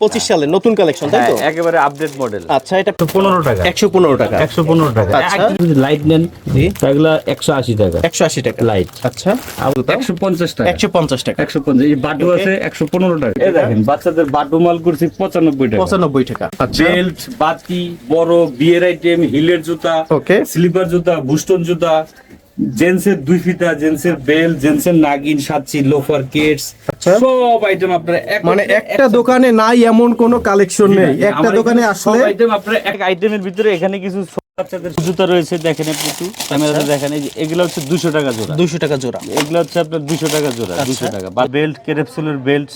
পঁচিশ সালের নতুন কালেকশন তাই তো? হ্যাঁ, একেবারে আপডেট মডেল আচ্ছা এটা পনেরো টাকা। একশো পনেরো টাকা। একশো পনেরো টাকা। আচ্ছা। লাইট নেন তাহলে একশো আশি টাকা। একশো আশি টাকা। লাইট আচ্ছা। একশো পঞ্চাশ টাকা। একশো পঞ্চাশ টাকা। একশো পঞ্চাশ। এই বাটু আছে একশো পনেরো টাকা। এই দেখেন বাচ্চাদের বাটু মাল করছি পঁচানব্বই টাকা। পঁচানব্বই টাকা। আচ্ছা। বেল্ট বাতি বড় বিয়ের আইটেম হিলের জুতা ওকে স্লিপার জুতা বুস্টন জুতা জেন্সের দুই ফিতা জেন্সের বেল জেন্সের নাগিন সাতচি লোফার কেটস আচ্ছা। সব আইটেম আপনারা মানে একটা দোকানে নাই এমন কোনো কালেকশন নেই। একটা দোকানে আসলে আইটেম আপনারা এক আইটেমের ভিতরে এখানে কিছু বাচ্চাদের জুতা রয়েছে দেখেন আপনি একটু ক্যামেরাতে দেখেন এই যে এগুলো হচ্ছে দুশো টাকা জোড়া। দুশো টাকা জোড়া। এগুলো হচ্ছে আপনার দুশো টাকা জোড়া আচ্ছা। দুশো টাকা। বা বেল্ট কেরেপসুলের বেল্ট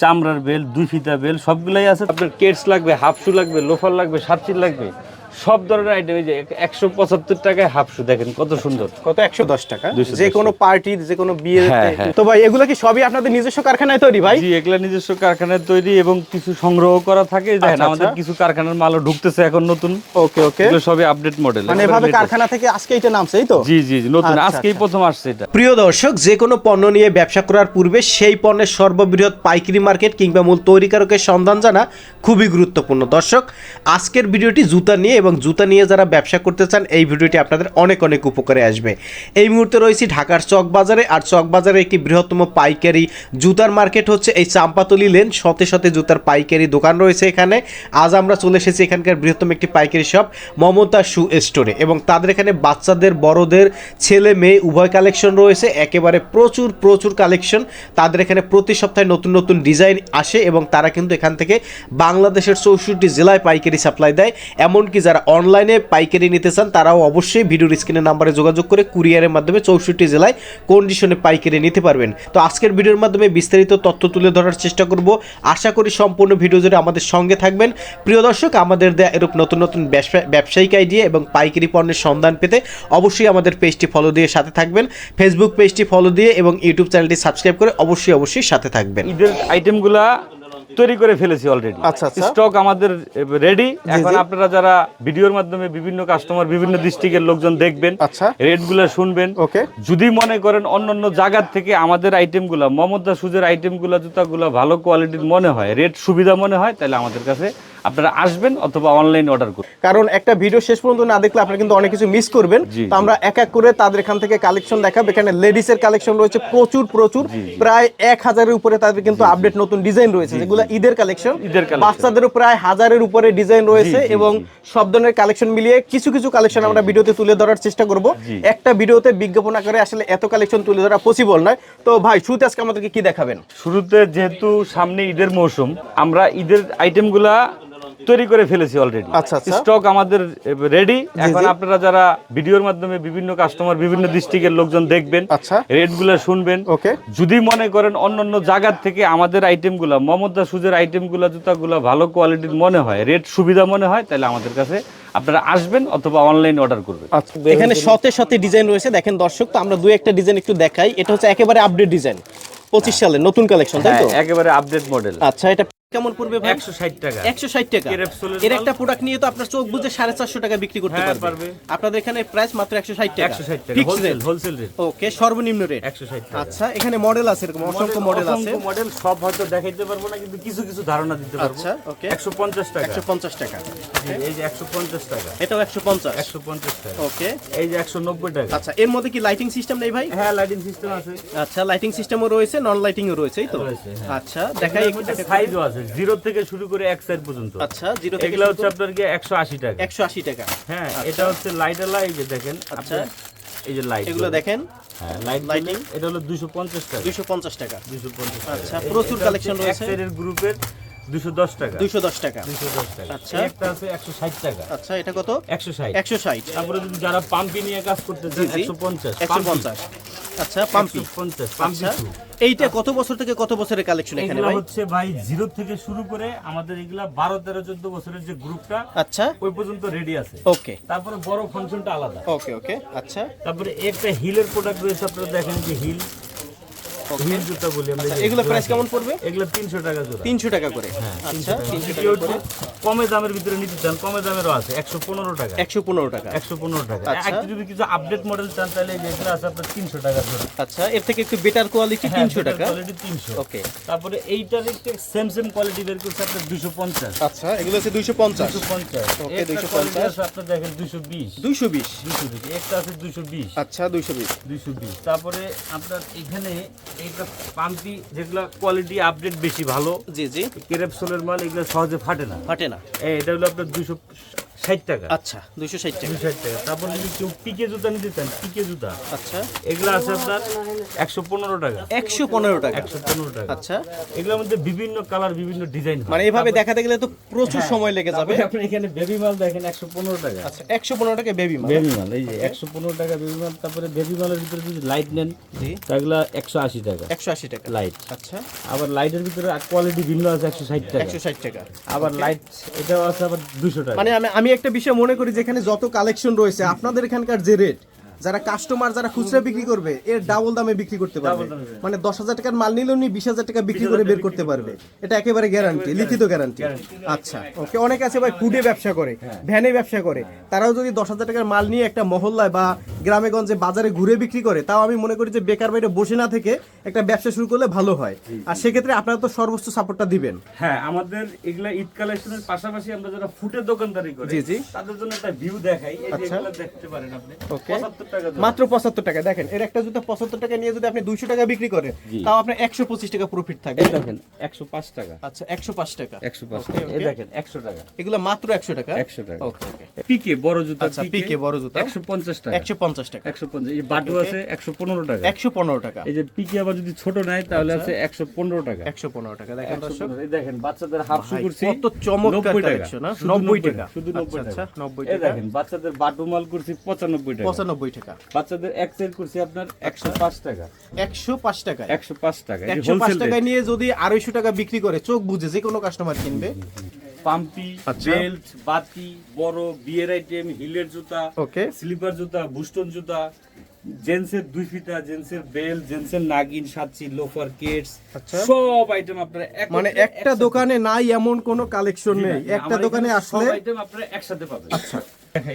চামড়ার বেল্ট দুই ফিতা বেল্ট সবগুলাই আছে। আপনার কেটস লাগবে হাফ শু লাগবে লোফার লাগবে সাতচিল লাগবে। সব ধরনের আইটেম এই যে একশো পঁচাত্তর টাকায় হাফ শু দেখেন কত সুন্দর। কত? একশো দশ টাকা। যে কোনো পার্টি যে কোনো বিয়ে হ্যাঁ, হ্যাঁ। তো ভাই এগুলো কি সবই আপনাদের নিজস্ব কারখানায় তৈরি ভাই? জি এগুলা নিজস্ব কারখানায় তৈরি এবং কিছু সংগ্রহ করা থাকে। দেখেন আচ্ছা, আমাদের আচ্ছা। কিছু কারখানার মালও ঢুকতেছে এখন নতুন। ওকে ওকে। এগুলো সবই আপডেট মডেল মানে এভাবে কারখানা থেকে আজকে এটা নামছে এই তো? জি জি নতুন। আচ্ছা, আজকেই আচ্ছা। প্রথম আসছে এটা। প্রিয় দর্শক যে কোনো পণ্য নিয়ে ব্যবসা করার পূর্বে সেই পণ্যের সর্ববৃহৎ পাইকারি মার্কেট কিংবা মূল তৈরিকারকের সন্ধান জানা খুবই গুরুত্বপূর্ণ। দর্শক আজকের ভিডিওটি জুতা নিয়ে এবং জুতা নিয়ে যারা ব্যবসা করতে চান, এই ভিডিওটি আপনাদের অনেক অনেক উপকারে আসবে। এই মুহূর্তে রয়েছি ঢাকার চক বাজারে আর চক বাজারে একটি বৃহত্তম পাইকারি জুতার মার্কেট হচ্ছে এই চাম্পাতলি লেন। শতে শতে জুতার পাইকারি দোকান রয়েছে এখানে। আজ আমরা চলে এসেছি এখানকার বৃহত্তম একটি পাইকারি শপ, মমতা শু স্টোরে। এবং তাদের এখানে বাচ্চাদের, বড়দের, ছেলে, মেয়ে, উভয় কালেকশন রয়েছে। একেবারে প্রচুর প্রচুর কালেকশন। তাদের এখানে প্রতি সপ্তাহে নতুন নতুন ডিজাইন আসে এবং তারা কিন্তু এখান থেকে বাংলাদেশের চৌষট্টি জেলায় পাইকারি সাপ্লাই দেয়। এমনকি যারা অনলাইনে পাইকারি নিতে চান, তারাও অবশ্যই ভিডিওর স্ক্রিনের নাম্বারে যোগাযোগ করে কুরিয়ারের মাধ্যমে চৌষট্টি জেলায় কন্ডিশনে পাইকারি নিতে পারবেন। তো আজকের ভিডিওর মাধ্যমে বিস্তারিত তথ্য তুলে ধরার চেষ্টা করব। আশা করি সম্পূর্ণ ভিডিও জুড়ে আমাদের সঙ্গে থাকবেন। প্রিয় দর্শক, আমাদের দেয়া এরূপ নতুন নতুন ব্যবসা- ব্যবসায়িক আইডিয়া এবং পাইকারি পণ্যের সন্ধান পেতে অবশ্যই আমাদের পেজটি ফলো দিয়ে সাথে থাকবেন। ফেসবুক পেজটি ফলো দিয়ে এবং ইউটিউব চ্যানেলটি সাবস্ক্রাইব করে অবশ্যই অবশ্যই সাথে থাকবেন। ঈদের আইটেমগুলা তৈরি করে ফেলেছি অলরেডি আচ্ছা, আচ্ছা। স্টক আমাদের রেডি এখন আপনারা যারা ভিডিওর মাধ্যমে বিভিন্ন কাস্টমার বিভিন্ন ডিস্ট্রিক্টের লোকজন দেখবেন আচ্ছা। রেটগুলো শুনবেন ওকে যদি মনে করেন অন্যান্য জায়গার থেকে আমাদের আইটেমগুলো মমতা সুজের আইটেমগুলো জুতাগুলো ভালো কোয়ালিটির মনে হয় রেট সুবিধা মনে হয় তাহলে আমাদের কাছে আপনারা আসবেন অথবা অনলাইন অর্ডার করুন। কারণ একটা ভিডিও শেষ পর্যন্ত না দেখলে আপনারা কিন্তু অনেক কিছু মিস করবেন। তো আমরা এক এক করে তাদের এখান থেকে কালেকশন দেখাবো। এখানে লেডিস এর কালেকশন রয়েছে প্রচুর প্রচুর। প্রায় এক হাজারের উপরে তাদের কিন্তু আপডেট নতুন ডিজাইন রয়েছে যেগুলো ঈদের কালেকশন বাচ্চাদেরও প্রায় হাজারের উপরে ডিজাইন রয়েছে এবং সব ধরনের কালেকশন মিলিয়ে কিছু কিছু কালেকশন আমরা ভিডিওতে তুলে ধরার চেষ্টা করব। একটা ভিডিওতে বিজ্ঞাপন আকারে আসলে এত কালেকশন তুলে ধরা পসিবল নয়। তো ভাই শুরুতে আজকে আমাদেরকে কি দেখাবেন? শুরুতে যেহেতু সামনে ঈদের মৌসুম আমরা ঈদের আইটেমগুলা তৈরি করে ফেলেছি অলরেডি আচ্ছা, আচ্ছা। স্টক আমাদের রেডি এখন আপনারা যারা ভিডিওর মাধ্যমে বিভিন্ন কাস্টমার বিভিন্ন ডিস্ট্রিক্টের লোকজন দেখবেন আচ্ছা। রেটগুলো শুনবেন ওকে। যদি মনে করেন অন্যান্য জায়গার থেকে আমাদের আইটেমগুলো মমতা সুজের আইটেমগুলো জুতাগুলো ভালো কোয়ালিটির মনে হয় রেট সুবিধা মনে হয় তাহলে আমাদের কাছে আপনারা আসবেন অথবা অনলাইন অর্ডার করবেন। আচ্ছা। এখানে শতে শতে ডিজাইন রয়েছে। দেখেন দর্শক তো আমরা দুই একটা ডিজাইন একটু দেখাই। এটা হচ্ছে একেবারে আপডেট ডিজাইন পঁচিশ সালে নতুন কালেকশন তাই তো? হ্যাঁ, একেবারে আপডেট মডেল আচ্ছা এটা কেমন পড়বে ভাই? একশো ষাট টাকা। একশো ষাট টাকা। Capsule-এর একটা প্রোডাক্ট নিয়ে তো আপনার চোখ বুঝে সাড়ে চারশো টাকা বিক্রি করতে হ্যাঁ, পারবে। আপনাদের এখানে প্রাইস মাত্র একশো ষাট টাকা। একশো ষাট টাকা হোলসেল হোলসেল রেট ওকে সর্বনিম্ন রেট একশো ষাট টাকা। আচ্ছা এখানে মডেল আছে এরকম অসংখ্য মডেল আছে। মডেল সব হয়তো দেখাইতে পারব না কিন্তু কিছু কিছু ধারণা দিতে পারব। আচ্ছা। একশো পঞ্চাশ টাকা। একশো পঞ্চাশ টাকা। এই যে একশো পঞ্চাশ টাকা। এটাও একশো পঞ্চাশ। একশো পঞ্চাশ টাকা। ওকে এই যে একশো নব্বই টাকা। আচ্ছা এর মধ্যে কি লাইটিং সিস্টেম নেই ভাই? হ্যাঁ লাইটিং সিস্টেম আছে। আচ্ছা লাইটিং সিস্টেমও রয়েছে নন লাইটিংও রয়েছে এই তো? হ্যাঁ। আচ্ছা দেখাই একটা সাইজও আছে জিরো থেকে শুরু করে এক সাইড পর্যন্ত। আচ্ছা জিরো থেকে এগুলা হচ্ছে আপনার কি একশো আশি টাকা। একশো আশি টাকা। হ্যাঁ এটা হচ্ছে লাইট আলা এই যে দেখেন আচ্ছা। এই যে লাইট এগুলো দেখেন। হ্যাঁ লাইট? লাইটিং এটা হলো দুশো পঞ্চাশ টাকা। দুইশো পঞ্চাশ টাকা। দুশো পঞ্চাশ আচ্ছা, প্রচুর কালেকশন এক রয়েছে। সাইডের গ্রুপের দুশো দশ টাকা। দুইশো দশ টাকা। দুশো দশ টাকা। আচ্ছা। একটা আছে একশো ষাট টাকা। আচ্ছা এটা কত? একশো ষাট। একশো ষাট। তারপরে যদি যারা পাম্পি নিয়ে কাজ করতে চান জি, জি। একশো পঞ্চাশ। একশো পঞ্চাশ। আচ্ছা পাম্পি। পঞ্চাশ পাম্পি আচ্ছা। এইটা কত বছর থেকে কত বছরের কালেকশন এখানে ভাই? হচ্ছে ভাই জিরো থেকে শুরু করে আমাদের এগুলা বারো তেরো চোদ্দ বছরের যে গ্রুপটা আচ্ছা। ওই পর্যন্ত রেডি আছে। ওকে তারপরে বড় ফাংশনটা আলাদা। ওকে ওকে আচ্ছা। তারপরে একটা হিলের প্রোডাক্ট রয়েছে আপনারা দেখেন যে হিল হিল জুতা বলি আমরা এগুলো প্রাইস কেমন পড়বে? এগুলো তিনশো টাকা জোড়া। তিনশো টাকা করে। আচ্ছা তিনশো টাকা। দ্বিতীয়টি কমে দামের ভিতরে নিতে চান কমে দামেরও আছে একশো পনেরো টাকা। একশো পনেরো টাকা। একশো পনেরো টাকা। আচ্ছা। একটু যদি কিছু আপডেট মডেল চান তাহলে এগুলো আছে আপনার তিনশো টাকা জোড়া। আচ্ছা এর থেকে একটু বেটার কোয়ালিটি তিনশো টাকা। কোয়ালিটি তিনশো। ওকে। তারপরে এইটার একটু সেম সেম কোয়ালিটি বের করছে আপনার দুশো পঞ্চাশ। আচ্ছা এগুলো দুশো পঞ্চাশ। Okay, একটা 250 quality আপনার দেখেন দুশো বিশ। দুইশো বিশ। দুশো বিশ। একটা আছে দুশো বিশ। আচ্ছা দুইশো বিশ। দুইশো বিশ। তারপরে আপনার এখানে এইটা পাম্পি যেগুলো কোয়ালিটি আপডেট বেশি ভালো জি জি। কেরেপসোলের মাল এগুলো সহজে ফাটে না। ফাটে না। এটা হলো আপনার দুশো ষাট টাকা। আচ্ছা দুইশো ষাট টাকা। ষাট টাকা। তারপর যদি কেউ পিকে জুতা নিতে চান পিকে জুতা। আচ্ছা। এগুলো আছে আপনার একশো পনেরো টাকা। একশো পনেরো টাকা। একশো পনেরো টাকা। আচ্ছা। এগুলোর মধ্যে বিভিন্ন কালার বিভিন্ন ডিজাইন মানে এভাবে দেখাতে গেলে তো প্রচুর সময় লেগে যাবে। আপনি এখানে বেবি মাল দেখেন একশো পনেরো টাকা। আচ্ছা একশো পনেরো টাকা বেবি মাল। বেবি মাল এই যে একশো পনেরো টাকা বেবি মাল। তারপরে বেবি মালের ভিতরে যদি লাইট নেন জি। তাগুলা একশো আশি টাকা। একশো আশি টাকা। লাইট আচ্ছা। আবার লাইটের ভিতরে কোয়ালিটি ভিন্ন আছে একশো ষাট টাকা। একশো ষাট টাকা। আবার লাইট এটাও আছে আবার দুশো টাকা। মানে আমি একটা বিষয় মনে করি যেখানে যত কালেকশন রয়েছে আপনাদের এখানকার যে রেট যারা কাস্টমার যারা খুচরা বিক্রি করবে এর ডাবল দামে বিক্রি করতে পারবে। মানে দশ হাজার টাকার মাল নিলেও নি বিশ হাজার টাকা বিক্রি করে বের করতে পারবে। এটা একেবারে গ্যারান্টি লিখিত গ্যারান্টি আচ্ছা ওকে অনেকে আছে ভাই ফুডে ব্যবসা করে ভ্যানে ব্যবসা করে। তারাও যদি দশ হাজার টাকার মাল নিয়ে একটা মহল্লায় বা গ্রামে গঞ্জে বাজারে ঘুরে বিক্রি করে তাও আমি মনে করি যে বেকার বাইরে বসে না থেকে একটা ব্যবসা শুরু করলে ভালো হয়। আর সেক্ষেত্রে আপনারা তো সর্বোচ্চ সাপোর্টটা দিবেন। হ্যাঁ আমাদের এগুলা ঈদ কালেকশনের পাশাপাশি আমরা যারা ফুটের দোকানদারি করি জি, জি। তাদের জন্য একটা ভিউ দেখাই। এই আচ্ছা। দেখতে পারেন আপনি। Okay. 75 টাকা দাম। মাত্র পঁচাত্তর টাকা। দেখেন এর একটা জুতা পঁচাত্তর টাকা নিয়ে যদি আপনি দুইশো টাকা বিক্রি করেন তাও আপনার একশো পঁচিশ টাকা প্রফিট এই দেখেন 105 টাকা। আচ্ছা একশো পাঁচ টাকা। 105 Okay, টাকা। এই দেখেন 100 টাকা। এগুলো মাত্র একশো টাকা? 100 টাকা। পিকে বড় জুতা আচ্ছা পিকে বড় জুতা। 150 টাকা। একশো পঞ্চাশ টাকা। 150 এই বাটু আছে 115 টাকা। একশো পনেরো টাকা। এই যে পিকে আবার যদি ছোট নেয় তাহলে আছে 115 টাকা। একশো পনেরো টাকা। দেখেন দর্শক। দেখেন বাচ্চাদের হাফ শু করছি কত চমৎকার 90 টাকা। কালেকশন নব্বই টাকা। শুধু 90 আচ্ছা, টাকা। আচ্ছা, 90 এই টাকা। দেখেন বাচ্চাদের বাটু মাল করছি 95 টাকা। পঁচানব্বই টাকা। বাচ্চাদের এক সেট করছি আপনার 105 টাকা। একশো পাঁচ টাকা 105 টাকা একশো পাঁচ টাকায় নিয়ে যদি আড়াইশো টাকা বিক্রি করে চোখ বুঝে যে কোনো কাস্টমার কিনবে। পাম্পি আচ্ছা। বেল্ট বাতি বড় বিয়ের আইটেম হিলের জুতা ওকে স্লিপার জুতা বুস্টন জুতা জেন্সের দুই ফিতা জেন্সের বেল জেন্সের নাগিন সাতচি লোফার কেটস আচ্ছা। সব আইটেম আপনারা মানে একটা দোকানে নাই এমন কোনো কালেকশন নেই। একটা দোকানে আসলে আইটেম আপনারা একসাথে পাবেন। আচ্ছা।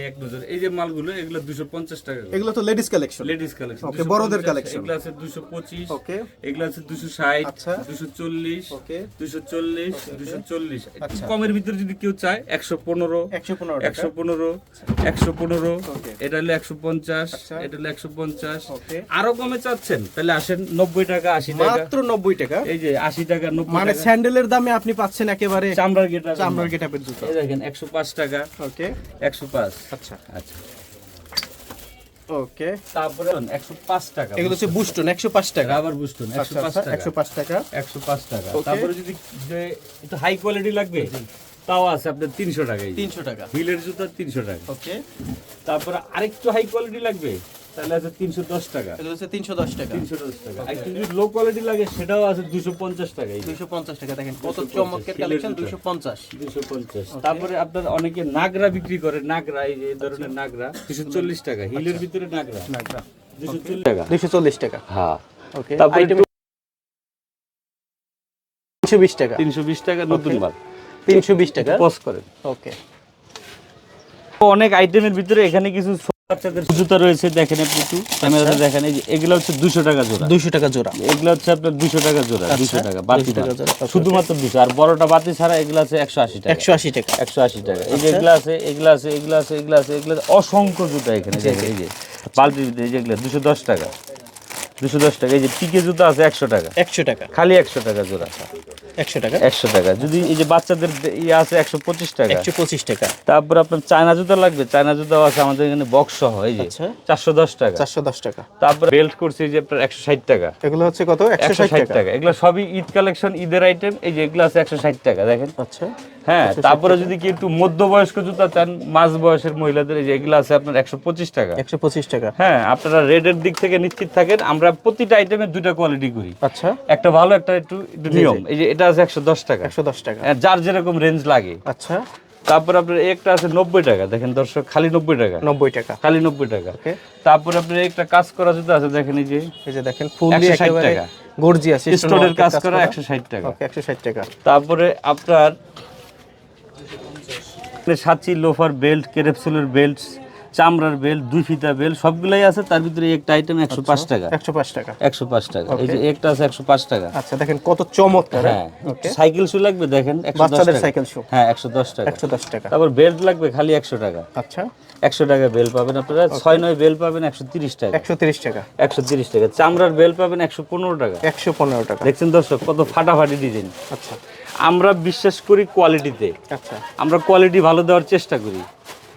এক নজর এই যে মালগুলো এগুলো 250 টাকা। এগুলো তো লেডিস কালেকশন লেডিস কালেকশন বড়দের collection। এগুলো আছে 225 Okay. এগুলো আছে 260 আচ্ছা। 240 Okay. 240 240 একটু আচ্ছা। কমের ভিতরে যদি কেউ চায় 115 একশো পনেরো টাকা 115 115 Okay. এটা হলো 150 আচ্ছা। এটা হলো 150 Okay. আরও কমে চাচ্ছেন তাহলে আসেন 90 টাকা 80 টাকা মাত্র নব্বই টাকা এই যে 80 টাকা 90 মানে স্যান্ডেলের দামে আপনি পাচ্ছেন একেবারে চামড়ার গেটা চামড়ার গেটাপের জুতো এই দেখেন 105 টাকা ওকে 105 আচ্ছা। আচ্ছা। ওকে তারপরে 105 টাকা এগুলো হচ্ছে বুস্টন। একশো পাঁচ টাকা। আবার বুঝতুন আচ্ছা 105 টাকা। একশো পাঁচ টাকা? একশো পাঁচ টাকা। তারপরে যদি একটু হাই কোয়ালিটি লাগবে তাও আছে আপনার তিনশো টাকায়। তিনশো টাকা। হিলের জুতা তিনশো টাকা। ওকে তারপরে আরেকটু হাই কোয়ালিটি লাগবে তাহলে আছে তিনশো দশ টাকা। তিনশো দশ টাকা। তিনশো দশ টাকা। আর যদি লো কোয়ালিটি লাগে সেটাও আছে দুশো পঞ্চাশ টাকা দুইশো পঞ্চাশ টাকা দেখেন কত চমৎকার কালেকশন জুতো। পঞ্চাশ। দুশো পঞ্চাশ। তারপরে আপনার অনেকে নাগরা বিক্রি করে নাগরা এই যে ধরনের নাগরা দুশো চল্লিশ টাকা হিলের ভিতরে নাগরা। দুশো চল্লিশ টাকা। দুইশো চল্লিশ টাকা। হ্যাঁ। ওকে তারপরে তিনশো বিশ টাকা। তিনশো বিশ টাকা নতুন মাল। তিনশো বিশ টাকা। পজ করেন। ওকে অনেক আইটেমের ভিতরে এখানে কিছু জুতা রয়েছে দেখেন আপনি একটু ক্যামেরাতে দেখেন যে এগুলো হচ্ছে দুশো টাকা জোড়া। দুইশো টাকা জোড়া। এগুলো হচ্ছে আপনার দুশো টাকা জোড়া দুশো টাকা বাতি 200 জোড়া, শুধুমাত্র দুশো আর বড়টা বাতি ছাড়া এগুলো আছে একশো আশি টাকা। একশো আশি টাকা। একশো আশি টাকা। এই যে এগুলো আছে এগুলো আছে এগুলো আছে এগুলো আছে এগুলো অসংখ্য জুতা এখানে এই যে বালতি জুতা এই যেগুলো দুশো দশ টাকা। দুশো দশ টাকা এই যে পিকে জুতা আছে একশো টাকা। একশো টাকা। খালি একশো টাকা জোড়া। একশো টাকা। একশো টাকা। যদি এই যে বাচ্চাদের ইয়ে আছে একশো পঁচিশ টাকা। একশো পঁচিশ টাকা। তারপর আপনার চায়না জুতা লাগবে। চায়না জুতাও আছে আমাদের এখানে বক্স সহ এই যে। আচ্ছা। চারশো দশ টাকা। চারশো দশ টাকা। তারপর বেল্ট করছি যে আপনার একশো ষাট টাকা। এগুলো হচ্ছে কত? একশো ষাট টাকা। এগুলো সবই ঈদ কালেকশন ঈদের আইটেম এই যে এগুলো আছে একশো ষাট টাকা দেখেন। আচ্ছা। হ্যাঁ তারপরে যদি কি একটু মধ্যবয়স্ক জুতা চান মাঝ বয়সের মহিলাদের এই যে এগুলো আছে আপনার একশো পঁচিশ টাকা। একশো পঁচিশ টাকা। হ্যাঁ আপনারা রেডের দিক থেকে নিশ্চিত থাকেন। আমরা প্রতিটা আইটেমের দুটা কোয়ালিটি করি। আচ্ছা। একটা ভালো একটা একটু একটু নিয়ম। এই যে এটা আছে একশো দশ টাকা। একশো দশ টাকা। হ্যাঁ, যার যেরকম রেঞ্জ লাগে। আচ্ছা। তারপর আপনার একটা আছে নব্বই টাকা। দেখেন দর্শক খালি নব্বই টাকা। নব্বই টাকা। খালি নব্বই টাকা। তারপর আপনার একটা কাজ করা জুতো আছে দেখেন এই যে এই যে দেখেন ফুল দিয়ে ষাট টাকা। গর্জিয়াস স্টোনের কাজ করা একশো ষাট টাকা। একশো ষাট টাকা। তারপরে আপনার সাচি লোফার বেল্ট কেরেপসুলের বেল্ট চামড়ার বেল্ট দুই ফিতা বেল সবগুলাই আছে তার ভিতরে একটা আইটেম একশো পাঁচ টাকা। একশো পাঁচ টাকা। একশো পাঁচ টাকা। এই যে একটা আছে একশো পাঁচ টাকা। আচ্ছা দেখেন কত চমৎকার হ্যাঁ? সাইকেল শু লাগবে দেখেন বাচ্চাদের সাইকেল শু হ্যাঁ একশো দশ টাকা। একশো দশ টাকা। তারপর বেল্ট লাগবে খালি একশো টাকা। আচ্ছা। একশো টাকা বেল পাবেন আপনারা ছয় নয় বেল পাবেন একশো তিরিশ টাকা। একশো তিরিশ টাকা। একশো তিরিশ টাকা। চামড়ার বেল পাবেন একশো পনেরো টাকা। একশো পনেরো টাকা। দেখছেন দর্শক কত ফাটাফাটি ডিজাইন আচ্ছা। আমরা বিশ্বাস করি কোয়ালিটিতে আচ্ছা। আমরা কোয়ালিটি ভালো দেওয়ার চেষ্টা করি।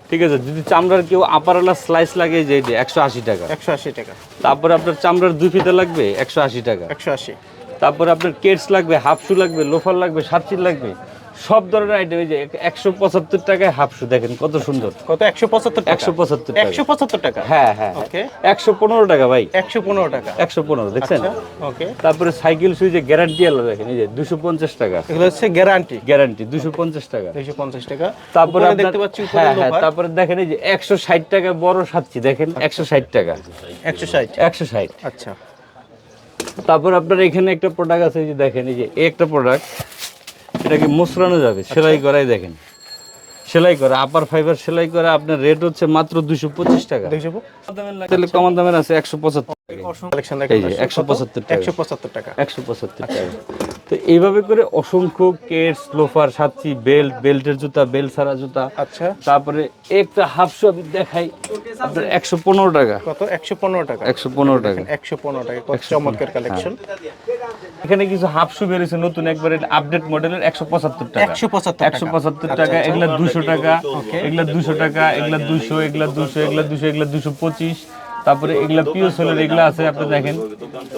ঠিক আছে যদি চামড়ার কেউ আপারওয়ালা স্লাইস লাগে যে একশো আশি টাকা। একশো আশি টাকা। তারপরে আপনার চামড়ার দুই ফিতে লাগবে একশো আশি টাকা। একশো আশি। তারপরে আপনার কেটস লাগবে হাফ শু লাগবে লোফার লাগবে সাতচিল লাগবে। সব ধরনের আইটেম এই যে একশো পঁচাত্তর টাকায় হাফ শু দেখেন কত সুন্দর। কত? একশো পঁচাত্তর একশো পঁচাত্তর একশো পঁচাত্তর টাকা? হ্যাঁ হ্যাঁ। ওকে একশো পনেরো টাকা ভাই। একশো পনেরো টাকা। একশো পনেরো দেখছেন? ওকে তারপরে সাইকেল সুইচে গ্যারান্টি আলো দেখেন এই যে দুশো পঞ্চাশ টাকা। এগুলো হচ্ছে গ্যারান্টি গ্যারান্টি দুশো পঞ্চাশ টাকা। দুশো পঞ্চাশ টাকা। তারপরে দেখতে পাচ্ছি হ্যাঁ হ্যাঁ তারপরে দেখেন এই যে একশো ষাট টাকা বড় সাচ্ছি দেখেন একশো ষাট টাকা। একশো ষাট? একশো ষাট। আচ্ছা। তারপর আপনার এখানে একটা প্রোডাক্ট আছে যে দেখেন এই যে একটা প্রোডাক্ট এটাকে মুসরানো যাবে সেলাই করাই দেখেন। সেলাই করা আপার ফাইবার সেলাই করা আপনার রেট হচ্ছে মাত্র দুশো পঁচিশ টাকা। তাহলে কমান দামের আছে একশো পঁচাত্তর কালেকশন এই যে একশো পঁচাত্তর টাকা। একশো পঁচাত্তর টাকা। একশো পঁচাত্তর টাকা। তো এইভাবে করে অসংখ্য কেটস লোফার সাচ্ছি বেল্ট বেল্টের জুতা বেল্ট ছাড়া জুতা। আচ্ছা। তারপরে একটা আমি দেখাই। আপনার একশো পনেরো টাকা। কত? একশো পনেরো টাকা। একশো পনেরো টাকা। একশো পনেরো টাকা। কত চমৎকার কালেকশন এখানে কিছু হাফ শু বেরিয়েছে নতুন একবারে আপডেট মডেলের একশো পঁচাত্তর টাকা। একশো পঁচাত্তর একশো পঁচাত্তর টাকা এগুলা দুশো টাকা এগুলা দুশো টাকা এগুলা দুশো এগুলা দুশো এগুলা দুশো এগুলা দুশো পঁচিশ তারপরে এগুলা পিও সোলের এগুলা আছে আপনি দেখেন।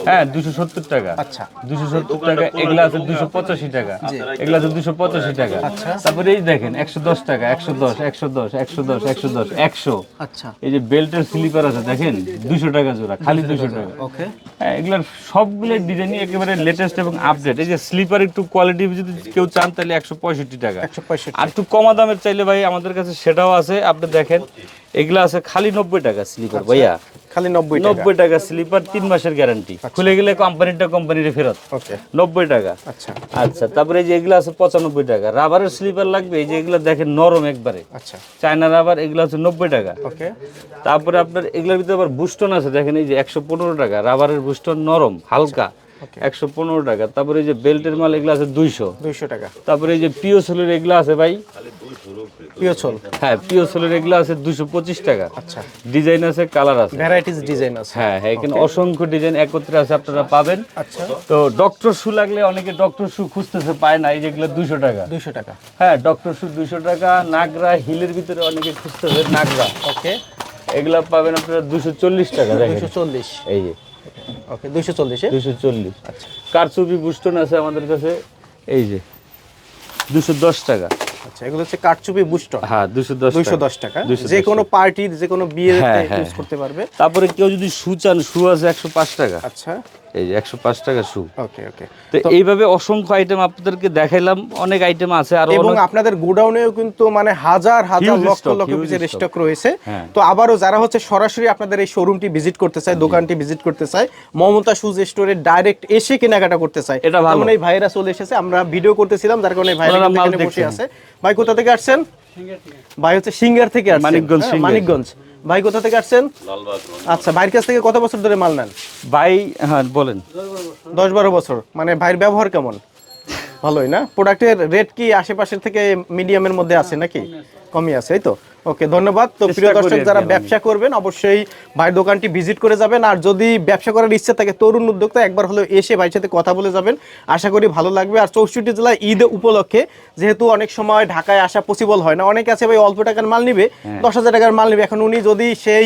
হ্যাঁ দুশো সত্তর টাকা। আচ্ছা। দুশো সত্তর টাকা এগুলা আছে দুশো পঁচাশি টাকা। এগুলা আছে দুশো পঁচাশি টাকা। তারপরে এই দেখেন একশো দশ টাকা একশো দশ একশো দশ একশো দশ একশো দশ একশো। আচ্ছা। এই যে বেল্টের স্লিপার আছে দেখেন দুশো টাকা জোড়া খালি দুশো টাকা। ওকে হ্যাঁ এগুলোর সবগুলো ডিজাইনই একেবারে লেটেস্ট এবং আপডেট এই যে স্লিপার একটু কোয়ালিটি যদি কেউ চান তাহলে একশো পঁয়ষট্টি টাকা। একশো পঁয়ষট্টি। আর একটু কমা দামের চাইলে ভাই আমাদের কাছে সেটাও আছে। আপনি দেখেন এগুলা আছে খালি নব্বই টাকা স্লিপার ভাইয়া। খালি নব্বই টাকা। নব্বই টাকা স্লিপার তিন মাসের গ্যারান্টি খুলে গেলে কোম্পানিটা কোম্পানির ফেরত। ওকে। নব্বই টাকা। আচ্ছা। আচ্ছা তারপরে এই যে এগুলো আছে পঁচানব্বই টাকা। রাবারের স্লিপার লাগবে এই যে এগুলো দেখেন নরম একবারে। আচ্ছা। চায়না রাবার এগুলো হচ্ছে নব্বই টাকা। ওকে। তারপরে আপনার এগুলোর ভিতরে আবার বুস্টন আছে দেখেন এই যে একশো পনেরো টাকা। রাবারের বুস্টন নরম হালকা। একশো পনেরো টাকা। তারপরে এই যে বেল্টের মাল এগুলো আছে দুইশো। দুইশো টাকা। তারপরে এই যে পিও সোলের এগুলো আছে ভাই। পিও চল। হ্যাঁ পিও সোলের এগুলো আছে দুশো পঁচিশ টাকা। আচ্ছা। ডিজাইন আছে কালার আছে। ভ্যারাইটিস ডিজাইন আছে। হ্যাঁ হ্যাঁ এখানে অসংখ্য ডিজাইন একত্রে আছে আপনারা পাবেন। আচ্ছা। তো ডক্টর শু লাগলে অনেকে ডক্টর শু খুঁজতেছে পায় না এই যেগুলো দুশো টাকা। দুইশো টাকা। হ্যাঁ ডক্টর শু দুশো টাকা নাগরা হিলের ভিতরে অনেকে খুঁজতেছে নাগরা। ওকে এগুলা পাবেন আপনারা দুশো চল্লিশ টাকা দেখেন। দুইশো চল্লিশ। এই যে। ওকে দুইশো চল্লিশে? দুশো চল্লিশ। আচ্ছা। কারচুপি বুস্টন আছে আমাদের কাছে এই যে। দুশো দশ টাকা। আচ্ছা এগুলো হচ্ছে কাটচুপি বুস্টার হ্যাঁ দুশো দশ দুইশো দশ টাকা। 210 যে কোনো পার্টি যে কোনো বিয়ে হ্যাঁ, ইউজ করতে পারবে। তারপরে কেউ যদি শু চান শু আছে একশো পাঁচ টাকা। আচ্ছা। এই যে একশো পাঁচ টাকা শু ওকে ওকে তো এইভাবে অসংখ্য আইটেম আপনাদেরকে দেখাইলাম অনেক আইটেম আছে আর এবং আপনাদের গোডাউনেও কিন্তু মানে হাজার হাজার লক্ষ লক্ষ পিসের স্টক রয়েছে। হ্যাঁ। তো আবারও যারা হচ্ছে সরাসরি আপনাদের এই শোরুমটি ভিজিট করতে চায় দোকানটি ভিজিট করতে চায় মমতা শুজ স্টোরে ডাইরেক্ট এসে কেনাকাটা করতে চায়। এটা ভালো। যেমন এই ভাইরা চলে এসেছে আমরা ভিডিও করতেছিলাম যার কারণে ভাইরা মাল বসে আছে। ভাই কোথা থেকে আসছেন? ভাই হচ্ছে সিঙ্গার থেকে মানিকগঞ্জ, হ্যাঁ, মানিকগঞ্জ। ভাই কোথা থেকে আসছেন? আচ্ছা ভাইয়ের কাছ থেকে কত বছর ধরে মাল নেন? ভাই হ্যাঁ বলেন। দশ বারো বছর। মানে ভাইয়ের ব্যবহার কেমন? ভালোই না? প্রোডাক্টের রেট কি আশেপাশের থেকে মিডিয়ামের মধ্যে আছে নাকি? কমই আছে এই তো? ওকে ধন্যবাদ। তো প্রিয় দর্শক যারা ব্যবসা করবেন অবশ্যই ভাইয়ের দোকানটি ভিজিট করে যাবেন। আর যদি ব্যবসা করার ইচ্ছা থাকে তরুণ উদ্যোক্তা একবার হলেও এসে ভাইয়ের সাথে কথা বলে যাবেন। আশা করি ভালো লাগবে। আর চৌষট্টি জেলায় ঈদ উপলক্ষে যেহেতু অনেক সময় ঢাকায় আসা পসিবল হয় না অনেকে আছে ভাই অল্প টাকার মাল নিবে হ্যাঁ। দশ হাজার টাকার মাল নিবে। এখন উনি যদি সেই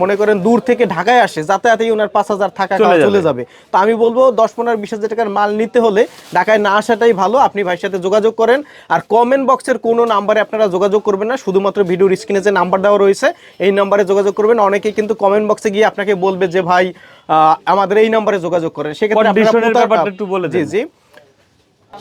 মনে করেন দূর থেকে ঢাকায় আসে যাতায়াতেই ওনার পাঁচ হাজার যাবে। চলে যাবে। তো আমি বলব দশ পনেরো বিশ হাজার টাকার মাল নিতে হলে ঢাকায় না আসাটাই ভালো। আপনি ভাইয়ের সাথে যোগাযোগ করেন। আর কমেন্ট বক্সের কোনো নাম্বারে আপনারা যোগাযোগ করবেন। না। শুধুমাত্র ভিডিওর স্ক্রিনে যে নাম্বার দেওয়া রয়েছে এই নাম্বারে যোগাযোগ করবেন। অনেকেই কিন্তু কমেন্ট বক্সে গিয়ে আপনাকে বলবে যে ভাই আহ, আমাদের এই নাম্বারে যোগাযোগ করেন। সেক্ষেত্রে জি জি।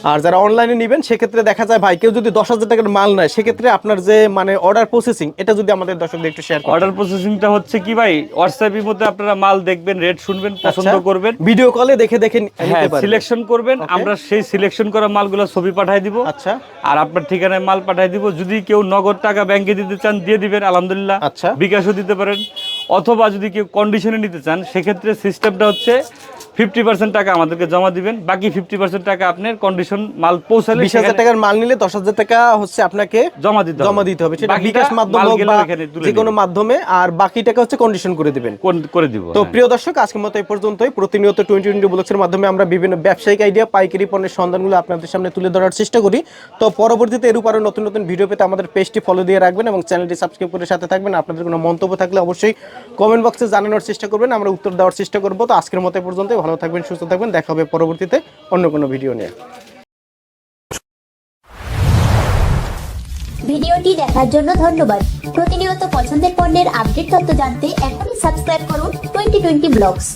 আর যারা অনলাইনে নেবেন সেক্ষেত্রে দেখা যায় ভাই কেউ যদি দশ হাজার টাকার মাল নেয় সেক্ষেত্রে আপনার যে মানে অর্ডার প্রসেসিং এটা যদি আমাদের দর্শকদের একটু শেয়ার অর্ডার প্রসেসিংটা হচ্ছে কি ভাই হোয়াটসঅ্যাপের মধ্যে আপনারা মাল দেখবেন রেট শুনবেন পছন্দ করবেন। ভিডিও কলে দেখে দেখে হ্যাঁ সিলেকশন করবেন আমরা সেই সিলেকশন করা মালগুলো ছবি পাঠিয়ে দিব। আচ্ছা। আর আপনার ঠিকানায় মাল পাঠিয়ে দিব। যদি কেউ নগদ টাকা ব্যাংকে দিতে চান দিয়ে দিবেন আলহামদুলিল্লাহ। আচ্ছা। বিকাশও দিতে পারেন। অথবা যদি কেউ কন্ডিশনে নিতে চান সেক্ষেত্রে সিস্টেমটা হচ্ছে ফিফটি পার্সেন্ট টাকা আমাদেরকে জমা দিবেন বাকি ফিফটি পার্সেন্ট টাকা আপনার কন্ডিশন মাল পৌঁছালে বিশ হাজার টাকার মাল নিলে দশ হাজার টাকা হচ্ছে আপনাকে জমা দিতে জমা দিতে হবে। সেটা বিকাশ মাধ্যম হোক বা যে কোনো মাধ্যমে আর বাকি টাকা হচ্ছে কন্ডিশন করে দিবেন। করে দিব তো হ্যাঁ। প্রিয় দর্শক আজকের মতো এই পর্যন্তই। প্রতিনিয়ত টোয়েন্টি টোয়েন্টি ব্লগসের মাধ্যমে আমরা বিভিন্ন ব্যবসায়িক আইডিয়া পাইকারি পণ্যের সন্ধানগুলো আপনাদের সামনে তুলে ধরার চেষ্টা করি। তো পরবর্তীতে এরূপ আরও নতুন নতুন ভিডিও পেতে আমাদের পেজটি ফলো দিয়ে রাখবেন এবং চ্যানেলটি সাবস্ক্রাইব করে সাথে থাকবেন। আপনাদের কোনো মন্তব্য থাকলে অবশ্যই কমেন্ট বক্সে জানানোর চেষ্টা করবেন। আমরা উত্তর দেওয়ার চেষ্টা করব। তো আজকের মতো এই পর্যন্তই। ভালো থাকবেন, সুস্থ থাকবেন। দেখা হবে পরবর্তীতে অন্য কোনো ভিডিও নিয়ে। ভিডিওটি দেখার জন্য ধন্যবাদ। প্রতিনিয়ত পছন্দের পণ্যের আপডেট তথ্য জানতে এখনই সাবস্ক্রাইব করুন টোয়েন্টি টোয়েন্টি ব্লগস।